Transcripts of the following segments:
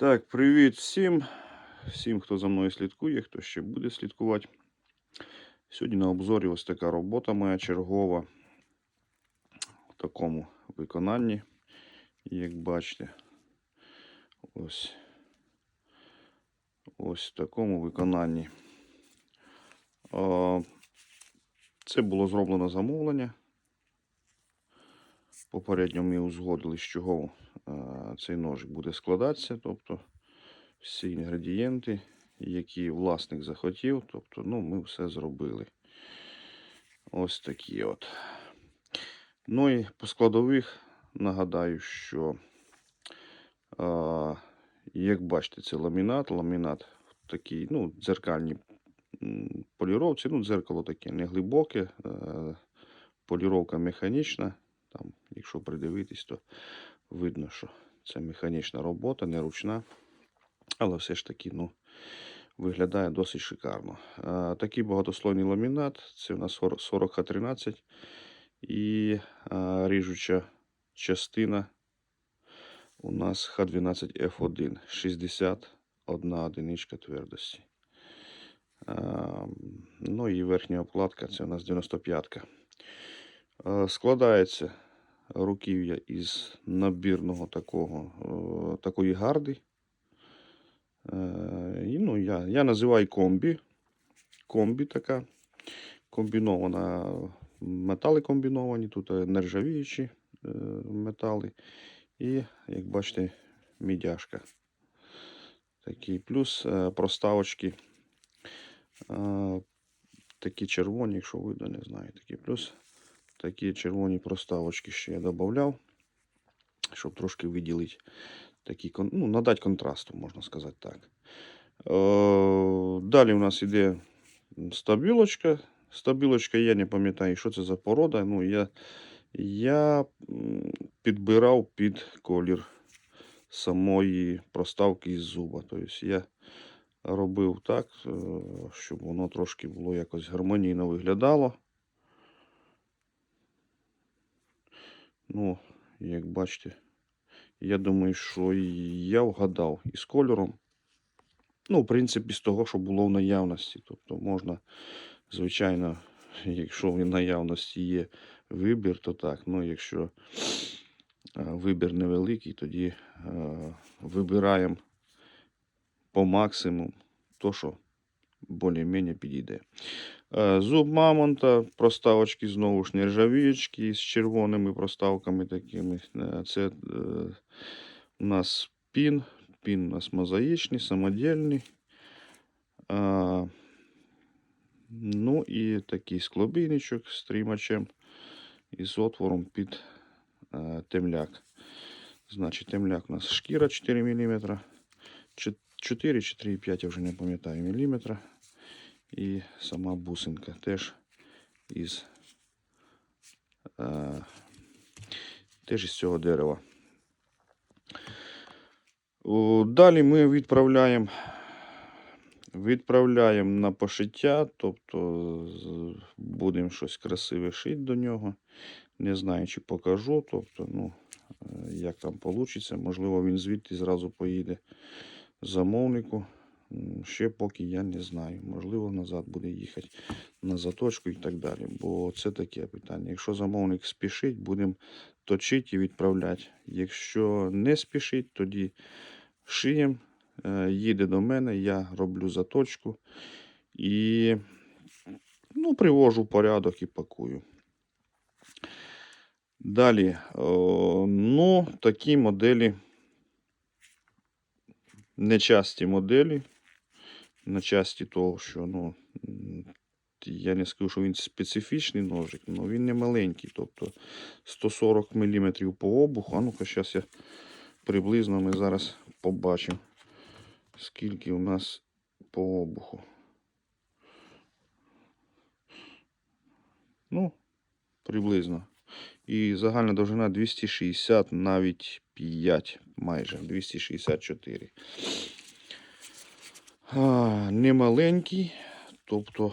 Так, привіт всім. Всім, хто за мною слідкує, хто ще буде слідкувати. Сьогодні на обзорі ось така робота моя чергова в такому виконанні. Як бачите, ось, ось в такому виконанні. Це було зроблено замовлення. Попередньо ми узгодили, з чого цей ножик буде складатися. Тобто всі інгредієнти, які власник захотів. Тобто, ну, ми все зробили. Ось такі от. Ну і по складових нагадаю, що, як бачите, це ламінат. Ламінат такий, ну, дзеркальні м, поліровці. Ну, дзеркало таке не глибоке, е, поліровка механічна. Якщо придивитись, то видно, що це механічна робота, не ручна. Але все ж таки, ну, виглядає досить шикарно. А, такий багатослойний ламінат. Це у нас 40 Х13 і а, ріжуча частина у нас Х12F1 61 одиничка твердості. А, ну і верхня обкладка це у нас 95-ка. Складається руків'я із набірного такого, такої гарди. Е, і, ну, я, я називаю комбі. Комбі така. Комбінована. Метали комбіновані, тут е, нержавіючі е, метали. І, як бачите, мідяшка. Такий плюс е, проставочки. Е, такі червоні, якщо видно, не знаю. Такі плюс такі червоні проставочки ще я додавав, щоб трошки виділити кон- ну, надати контрасту, можна сказати так. Е, Далі у нас іде стабілочка. Стабілочка, я не пам'ятаю, що це за порода. Ну, я, я підбирав під колір самої проставки із зуба. Тобто я робив так, щоб воно трошки було якось гармонійно виглядало. Ну, як бачите, я думаю, що і я вгадав із кольором. Ну, в принципі, з того, що було в наявності. Тобто можна, звичайно, якщо в наявності є вибір, то так. Ну, якщо е, вибір невеликий, тоді е, вибираємо по максимуму то, що більш-менш підійде. Е, Зуб мамонта, проставочки знову ж нержавіючки з червоними проставками такими. Е, Це е, у нас пін. Пін у нас мозаїчний, самодільний. Ну і такий склобійничок з тримачем і з отвором під е, темляк. Значить, темляк у нас шкіра 4 мм. 4 чи 3,5, я вже не пам'ятаю міліметра. І сама бусинка теж із, е, теж із цього дерева. Далі ми відправляємо відправляємо на пошиття, тобто будемо щось красиве шити до нього. Не знаю, чи покажу, тобто, ну, е, як там вийде. Можливо, він звідти зразу поїде замовнику. Ще поки я не знаю. Можливо, назад буде їхати на заточку і так далі. Бо це таке питання. Якщо замовник спішить, будемо точити і відправляти. Якщо не спішить, тоді шиємо, е, їде до мене, я роблю заточку і ну, привожу порядок і пакую. Далі, ну, такі моделі, нечасті моделі, на часті того, що ну, я не скажу, що він специфічний ножик, але він не маленький, тобто 140 мм по обуху. А ну-ка, зараз я приблизно ми зараз побачимо, скільки у нас по обуху. Ну, приблизно. І загальна довжина 260, навіть 5, майже 264. А, не маленький, тобто,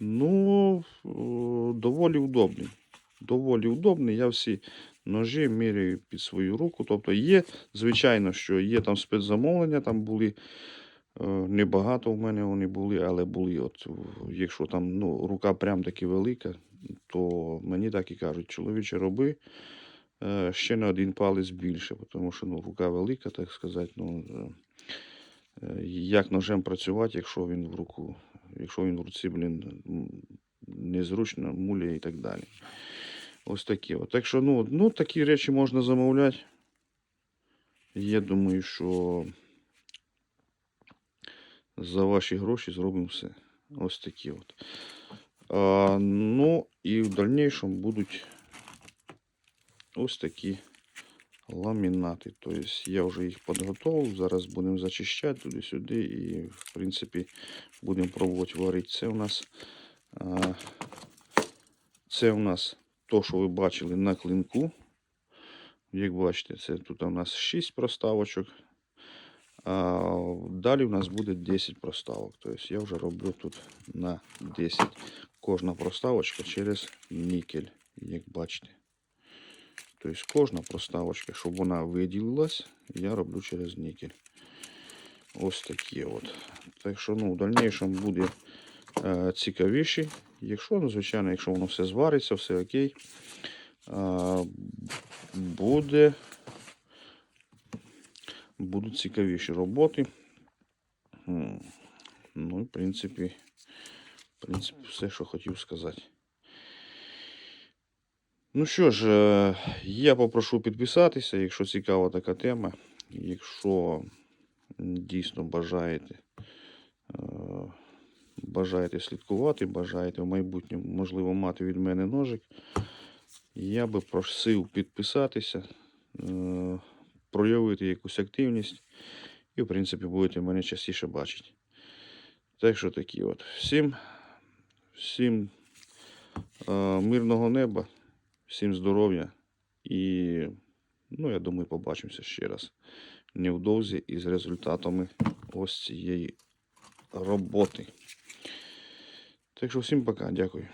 ну, доволі удобний. Доволі удобний. Я всі ножі міряю під свою руку. Тобто є, звичайно, що є там спецзамовлення, там були небагато в мене вони були, але були. От, якщо там ну, рука прям таки велика, то мені так і кажуть, чоловіче, роби е, ще на один палець більше, тому що ну, рука велика, так сказати. Ну, е, е, як ножем працювати, якщо він в руку, якщо він в руці, блін, незручно, муляє і так далі. Ось такі. От. Так що, ну, ну, такі речі можна замовляти. Я думаю, що за ваші гроші зробимо все. Ось такі от. А, ну і в дальнейшем будуть ось такі ламінати. Тобто я вже їх підготував. Зараз будемо зачищати туди-сюди і, в принципі, будемо пробувати варити. Це у нас, а, це у нас то, що ви бачили на клинку. Як бачите, це тут у нас 6 проставочок. Далі у нас буде 10 проставок. Тобто я вже роблю тут на 10. Кожна проставочка через нікель, як бачите. Тобто кожна проставочка, щоб вона виділилась, я роблю через нікель. Ось такі от. Так що ну, в дальнейшем буде е, цікавіше. Якщо, ну, звичайно, якщо воно все звариться, все окей, е, буде, будуть цікавіші роботи. Ну, в принципі, в принципі, все, що хотів сказати. Ну що ж, е, я попрошу підписатися, якщо цікава така тема. Якщо дійсно бажаєте, е, бажаєте слідкувати, бажаєте в майбутньому, можливо, мати від мене ножик, я би просив підписатися, е, проявити якусь активність і, в принципі, будете мене частіше бачити. Так що такі от. Всім, всім е, мирного неба, всім здоров'я і, ну, я думаю, побачимося ще раз невдовзі із результатами ось цієї роботи. Так що всім пока, дякую.